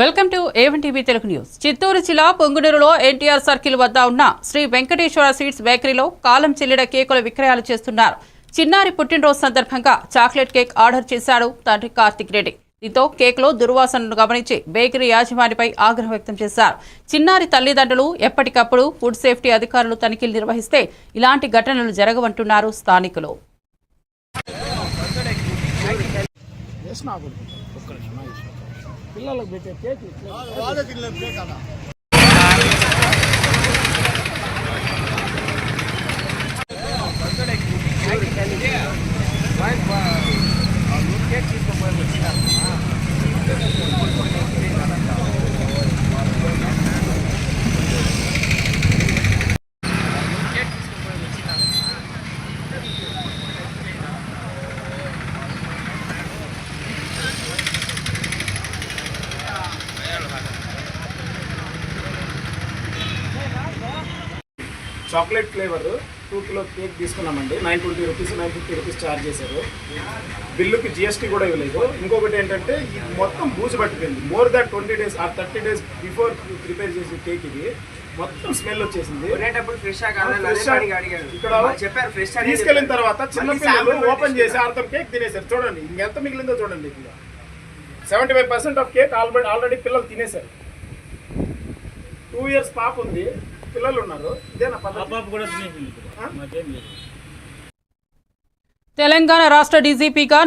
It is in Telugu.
Welcome to A one TV Telugu news. Chittoor జిల్లా పొంగునూరులో ఎన్టీఆర్ సర్కిల్ వద్ద ఉన్న శ్రీ వెంకటేశ్వర స్వీట్స్ బేకరీలో కాలం చెల్లిన కేకుల విక్రయాలు చేస్తున్నారు. చిన్నారి పుట్టినరోజు సందర్భంగా చాక్లెట్ కేక్ ఆర్డర్ చేశాడు తండ్రి కార్తిక్ రెడ్డి. దీంతో కేక్లో దుర్వాసనను గమనించి బేకరీ యాజమానిపై ఆగ్రహం వ్యక్తం చేశారు. చిన్నారి తల్లిదండ్రులు ఎప్పటికప్పుడు ఫుడ్ సేఫ్టీ అధికారులు తనిఖీలు నిర్వహిస్తే ఇలాంటి ఘటనలు జరగవంటున్నారు స్థానికులు. ఒక్క నిమిషం పిల్లలకు పెట్టే cake chocolate flavour two kilo cake తీసుకున్నామండి. Nine twenty rupees nine fifty rupees charge చేశారు. బిల్లుకి జిఎస్టీ కూడా ఇవ్వలేదు. ఇంకొకటి ఏంటంటే ఇది మొత్తం బూజు పట్టిపోయింది. మోర్ దాన్ ట్వంటీ డేస్ ఆ థర్టీ డేస్ బిఫోర్ ప్రిపేర్ చేసే కేక్ ఇది. మొత్తం స్మెల్ వచ్చేసింది. ఇక్కడ తీసుకెళ్ళిన తర్వాత చిన్న పిల్లలు ఓపెన్ చేసి అర్థం కేక్ తినేశారు. చూడండి ఇంకెంత మిగిలిందో చూడండి ఇక్కడ. Seventy five percent of cake already already పిల్లలు తినేశారు. టూ ఇయర్స్ పాప ఉంది. పిల్లలు ఉన్నారు ఇదేనా పద్ధతి. ఆ? తెలంగాణ రాష్ట్ర డీజీపీగా